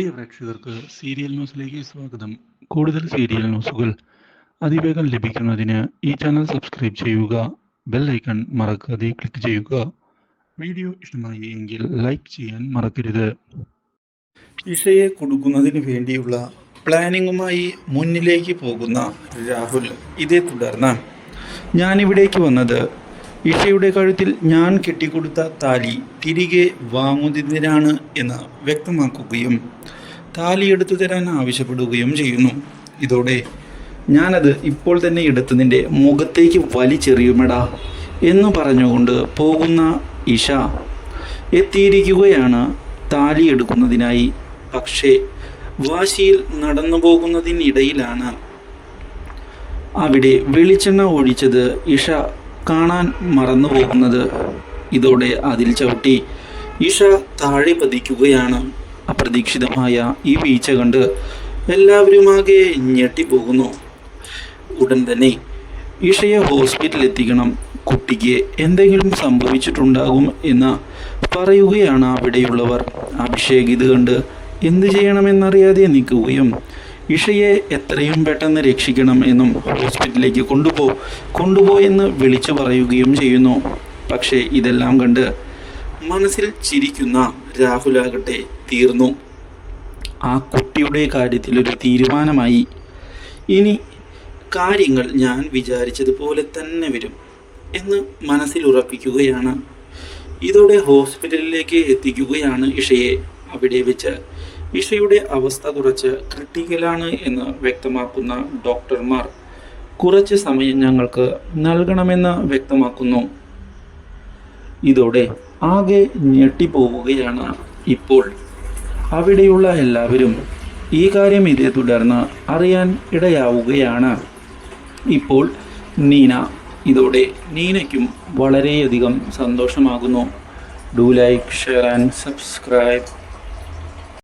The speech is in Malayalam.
പ്രിയ പ്രേക്ഷകർക്ക് സീരിയൽ ന്യൂസിലേക്ക് സ്വാഗതം. കൂടുതൽ സീരിയൽ ന്യൂസുകൾ അതിവേഗം ലഭിക്കുന്നതിന് ഈ ചാനൽ സബ്സ്ക്രൈബ് ചെയ്യുക ബെൽ ഐക്കൺ മറക്കാതെ ക്ലിക്ക് ചെയ്യുക. വീഡിയോ ഇഷ്ടമായി എങ്കിൽ ലൈക്ക് ചെയ്യാൻ മറക്കരുത്. ഇഷയെ കൊടുക്കുന്നതിന് വേണ്ടിയുള്ള പ്ലാനിങ്ങുമായി മുന്നിലേക്ക് പോകുന്ന രാഹുൽ ഇതേ തുടർന്ന്. ഞാനിവിടേക്ക് വന്നത് ഇഷയുടെ കഴുത്തിൽ ഞാൻ കെട്ടിക്കൊടുത്ത താലി തിരികെ വാങ്ങുന്നതിനാണ് എന്ന് വ്യക്തമാക്കുകയും താലി എടുത്തു തരാൻ ആവശ്യപ്പെടുകയും ചെയ്യുന്നു. ഇതോടെ ഞാനത് ഇപ്പോൾ തന്നെ എടുത്ത് നിന്റെ മുഖത്തേക്ക് വലിച്ചെറിയുമെടാ എന്ന് പറഞ്ഞുകൊണ്ട് പോകുന്ന ഇഷ എത്തിയിരിക്കുകയാണ് താലി എടുക്കുന്നതിനായി. പക്ഷേ വാശിയിൽ നടന്നു പോകുന്നതിനിടയിലാണ് അവിടെ വെളിച്ചെണ്ണ ഒഴിച്ചത് ഇഷ കാണാൻ മറന്നു പോകുന്നത് ഇതോടെ അതിൽ ചവിട്ടി. ഇഷ താഴെ പതിക്കുകയാണ്. അപ്രതീക്ഷിതമായ ഈ വീഴ്ച കണ്ട് എല്ലാവരുമാകെ ഞെട്ടിപ്പോകുന്നു. ഉടൻ തന്നെ ഇഷയെ ഹോസ്പിറ്റലിൽ എത്തിക്കണം. കുട്ടിക്ക് എന്തെങ്കിലും സംഭവിച്ചിട്ടുണ്ടാകും എന്ന് പറയുകയാണ് അവിടെയുള്ളവർ. അഭിഷേക് ഇത് കണ്ട് എന്ത് ചെയ്യണമെന്നറിയാതെ നിൽക്കുകയും ഇഷയെ എത്രയും പെട്ടെന്ന് രക്ഷിക്കണം എന്നും ഹോസ്പിറ്റലിലേക്ക് കൊണ്ടുപോ കൊണ്ടുപോയെന്ന് വിളിച്ചു പറയുകയും ചെയ്യുന്നു. പക്ഷേ ഇതെല്ലാം കണ്ട് മനസ്സിൽ ചിരിക്കുന്ന രാഹുലാകട്ടെ തീർന്നു. ആ കുട്ടിയുടെ കാര്യത്തിൽ ഒരു തീരുമാനമായി. ഇനി കാര്യങ്ങൾ ഞാൻ വിചാരിച്ചതുപോലെ തന്നെ വരും എന്ന് മനസ്സിൽ ഉറപ്പിക്കുകയാണ്. ഇതോടെ ഹോസ്പിറ്റലിലേക്ക് എത്തിക്കുകയാണ് ഇഷയെ അവിടെ വെച്ച് ഇഷയുടെ അവസ്ഥ കുറച്ച് ക്രിട്ടിക്കലാണ് എന്ന് വ്യക്തമാക്കുന്ന ഡോക്ടർമാർ കുറച്ച് സമയം ഞങ്ങൾക്ക് നൽകണമെന്ന് വ്യക്തമാക്കുന്നു. ഇതോടെ ആകെ ഞെട്ടിപ്പോവുകയാണ് ഇപ്പോൾ. അവിടെയുള്ള എല്ലാവരും ഈ കാര്യം ഇതേ തുടർന്ന് അറിയാൻ ഇടയാവുകയാണ്. ഇപ്പോൾ നീന ഇതോടെ നീനയ്ക്കും വളരെയധികം സന്തോഷമാകുന്നു. Do like share and subscribe